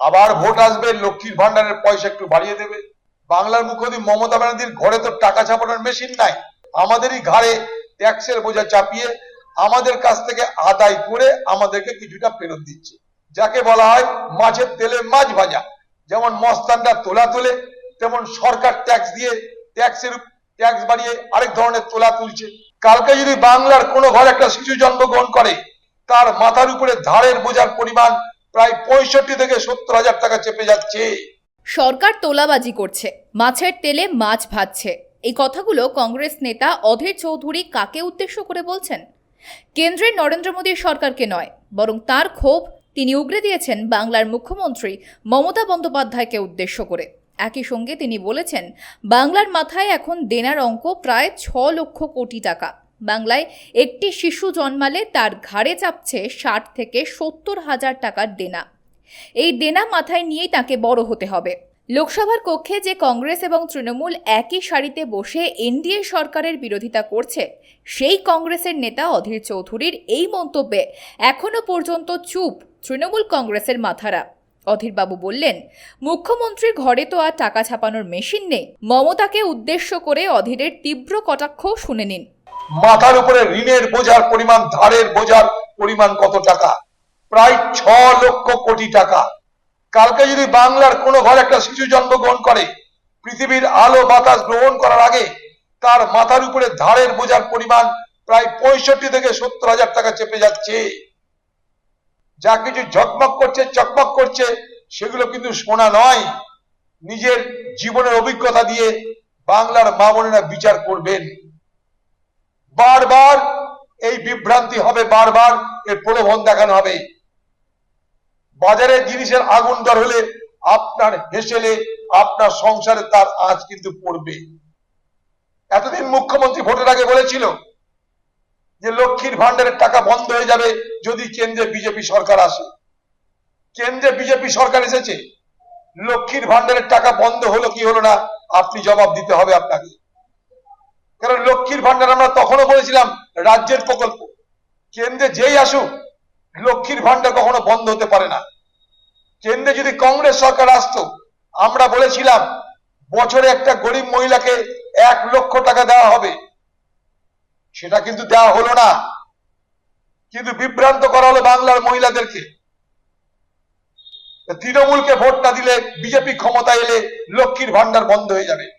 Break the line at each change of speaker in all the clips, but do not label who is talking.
আবার ভোট আসবে, লক্ষ্মীর ভান্ডারের পয়সা একটু বাড়িয়ে দেবে। বাংলার মুখ্যমন্ত্রী মমতা ব্যানার্জির ঘরে তো টাকা ছাপানোর মেশিন নাই। আমাদেরই ঘাড়ে ট্যাক্সের বোঝা চাপিয়ে আমাদের কাছ থেকে আদায় করে আমাদেরকে কিছুটা ফেরত দিচ্ছে। যাকে বলা হয় মাছের তেলে মাছ ভাজা। যেমন মস্তানরা তোলা তোলে, তেমন সরকার ট্যাক্স দিয়ে ট্যাক্সের ট্যাক্স বাড়িয়ে আরেক ধরনের তোলা তুলছে। কালকে যদি বাংলার কোনো ঘরে একটা শিশু জন্মগ্রহণ করে, তার মাথার উপরে ধারের বোঝার পরিমাণ প্রায় পঁয়ষট্টি থেকে সত্তর হাজার টাকা চেপে যাচ্ছে।
সরকার তোলাবাজি করছে, মাছের তেলে মাছ ভাজছে। এই কথাগুলো কংগ্রেস নেতা অধীর চৌধুরী কাকে উদ্দেশ্য করে বলছেন? কেন্দ্রের নরেন্দ্র মোদীর সরকারকে নয়, বরং তার ক্ষোভ তিনি উগরে দিয়েছেন বাংলার মুখ্যমন্ত্রী মমতা বন্দ্যোপাধ্যায়কে উদ্দেশ্য করে। একই সঙ্গে তিনি বলেছেন, বাংলার মাথায় এখন দেনার অঙ্ক প্রায় ছ লক্ষ কোটি টাকা। বাংলায় একটি শিশু জন্মালে তার ঘাড়ে চাপছে ষাট থেকে সত্তর হাজার টাকার দেনা। এই দেনা মাথায় নিয়েই তাকে বড় হতে হবে। লোকসভার কক্ষে যে কংগ্রেস এবং তৃণমূল একই সারিতে বসে এনডিএ সরকারের বিরোধিতা করছে, সেই কংগ্রেসের নেতা অধীর চৌধুরীর এই মন্তব্যে এখনও পর্যন্ত চুপ তৃণমূল কংগ্রেসের মাথারা। অধীরবাবু বললেন, মুখ্যমন্ত্রীর ঘরে তো আর টাকা ছাপানোর মেশিন নেই। মমতাকে উদ্দেশ্য করে অধীরের তীব্র কটাক্ষ শুনে নিন।
মাথার উপরে ঋণের বোঝার পরিমাণ, ধারের বোঝার পরিমাণ কত টাকা? প্রায় ছ লক্ষ কোটি টাকা। কালকে যদি বাংলার কোনো ঘরে একটা শিশু জন্মগ্রহণ করে, পৃথিবীর আলো বাতাস গ্রহণ করার আগে, তার মাথার উপরে ধারের বোঝার পরিমাণ প্রায় পঁয়ষট্টি থেকে সত্তর হাজার টাকা চেপে যাচ্ছে। যা কিছু ঝকমক করছে, চকমক করছে, সেগুলো কিন্তু সোনা নয়। নিজের জীবনের অভিজ্ঞতা দিয়ে বাংলার মা বোনেরা বিচার করবেন। বারবার এই বিভ্রান্তি হবে, বারবার এর প্রলোভন দেখানো হবে। বাজারে জিনিসের আগুন দর হলে আপনার হেসেলে, আপনার সংসারে তার আঁচ কিন্তু পড়বে। এতদিন মুখ্যমন্ত্রী ভোটের আগে বলেছিল যে লক্ষ্মীর ভান্ডারের টাকা বন্ধ হয়ে যাবে যদি কেন্দ্রে বিজেপি সরকার আসে। কেন্দ্রে বিজেপি সরকার এসেছে, লক্ষ্মীর ভান্ডারের টাকা বন্ধ হলো কি হলো না, আপনি জবাব দিতে হবে আপনাকে। কারণ লক্ষ্মীর ভান্ডার আমরা তখনও বলেছিলাম, রাজ্যের প্রকল্প। কেন্দ্রে যেই আসুক, লক্ষ্মীর ভান্ডার কখনো বন্ধ হতে পারে না। কেন্দ্রে যদি কংগ্রেস সরকার আসতো, আমরা বলেছিলাম, বছরে একটা গরিব মহিলাকে এক লক্ষ টাকা দেওয়া হবে। সেটা কিন্তু দেওয়া হলো না। কিন্তু বিভ্রান্ত করা হলো বাংলার মহিলাদেরকে। তৃণমূলকে ভোটটা দিলে বিজেপি ক্ষমতা এলে লক্ষ্মীর ভান্ডার বন্ধ হয়ে যাবে।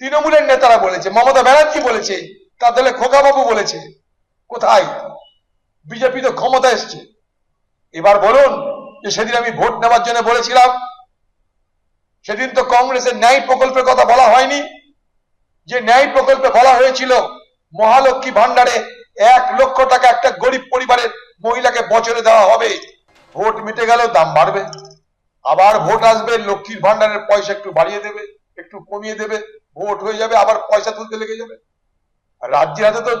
তৃণমূলের নেতারা বলেছে, মমতা ব্যানার্জি বলেছে, তার দলে খোকাবাবু বলেছে। কোথায়? বিজেপি তো ক্ষমতা এসছে। এবার বলুন যে সেদিন আমি ভোট নেওয়ার জন্য বলেছিলাম, সেদিন তো কংগ্রেসের ন্যায় প্রকল্পের কথা বলা হয়নি। যে ন্যায় প্রকল্পে বলা হয়েছিল, মহালক্ষ্মী ভান্ডারে এক লক্ষ টাকা একটা গরিব পরিবারের মহিলাকে বছরে দেওয়া হবে। ভোট মিটে গেলেও দাম বাড়বে। আবার ভোট আসবে, লক্ষ্মীর ভান্ডারের পয়সা একটু বাড়িয়ে দেবে। একটু কমিয়ে দেবে, ভোট হয়ে যাবে, আবার পয়সা তুলতে লেগে যাবে। রাজ্যের হাতে তো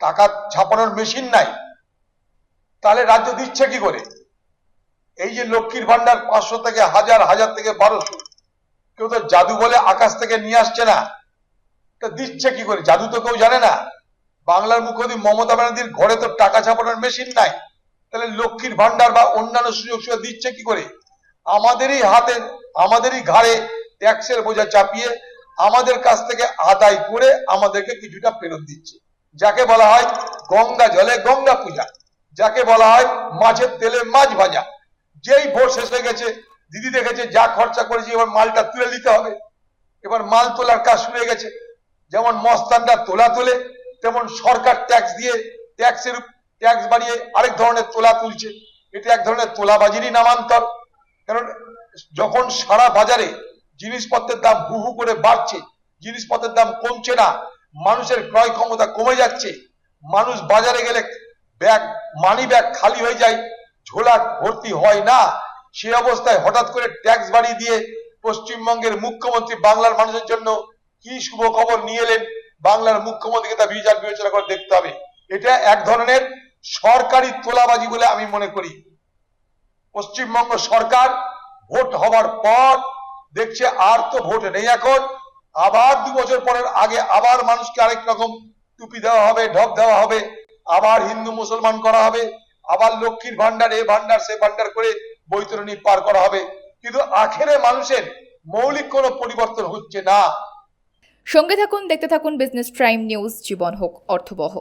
টাকা ছাপানোর মেশিন নাই। তাহলে রাজ্য দিচ্ছে কি করে? এই যে লক্ষ্মীর ভান্ডার পাঁচশো থেকে হাজার হাজার থেকে বারোশো, কেউ তো জাদু বলে আকাশ থেকে নিয়ে আসছে না। তা দিচ্ছে কি করে? জাদু তো কেউ জানে না। বাংলার মুখ্যমন্ত্রী মমতা ব্যানার্জির ঘরে তো টাকা ছাপানোর মেশিন নাই। তাহলে লক্ষ্মীর ভান্ডার বা অন্যান্য সুযোগ সুবিধা দিচ্ছে কি করে? আমাদেরই হাতে, আমাদেরই ঘাড়ে ট্যাক্সের বোঝা চাপিয়ে আমাদের কাছ থেকে আদায় করে আমাদেরকে কিছুটা ফেরত দিচ্ছে। যাকে বলা হয় গঙ্গা জলে গঙ্গা পূজা, যাকে বলা হয় মাছের তেলে মাছ ভাজা। যেই ভোট শেষ হয়ে গেছে, দিদি দেখেছে যা খরচা করেছে, এবার মালটা তুলে নিতে হবে। এবার মাল তোলার কাজ শুরু হয়ে গেছে। যেমন মস্তানরা তোলা তোলে, তেমন সরকার ট্যাক্স দিয়ে ট্যাক্সের ট্যাক্স বাড়িয়ে আরেক ধরনের তোলা তুলছে। এটা এক ধরনের তোলাবাজিরই নামান্তর। কারণ যখন সারা বাজারে জিনিসপত্রের দাম হু হু করে বাড়ছে, জিনিসপত্রের দাম কমছে না, মানুষের ক্রয় ক্ষমতা কমে যাচ্ছে, মানুষ বাজারে গেলে ব্যাগ মানি ব্যাগ খালি হয়ে যায় ঝোলা ভর্তি হয় না। সে অবস্থায় হঠাৎ করে ট্যাক্স বাড়িয়ে দিয়ে পশ্চিমবঙ্গের মুখ্যমন্ত্রী বাংলার মানুষের জন্য কি শুভ খবর নিয়ে এলেন? বাংলার মুখ্যমন্ত্রীকে তা বিচার বিবেচনা করে দেখতে হবে। এটা এক ধরনের সরকারি তোলাবাজি বলে আমি মনে করি। পশ্চিমবঙ্গ সরকার ভোট হবার পর দেখছে আর তো ভোট নেই এখন। আবার দু বছর পরের আগে আবার মানুষকে আরেক রকম টুপি দেওয়া হবে, ঢপ দেওয়া হবে, আবার হিন্দু মুসলমান করা হবে, আবার লক্ষ্মীর ভান্ডার এ ভান্ডার সে ভান্ডার করে বৈতরণী পার করা হবে। কিন্তু আখেরে মানুষের মৌলিক কোনো পরিবর্তন হচ্ছে না।
সঙ্গে থাকুন, দেখতে থাকুন বিজনেস প্রাইম নিউজ জীবন হোক, অর্থবহ।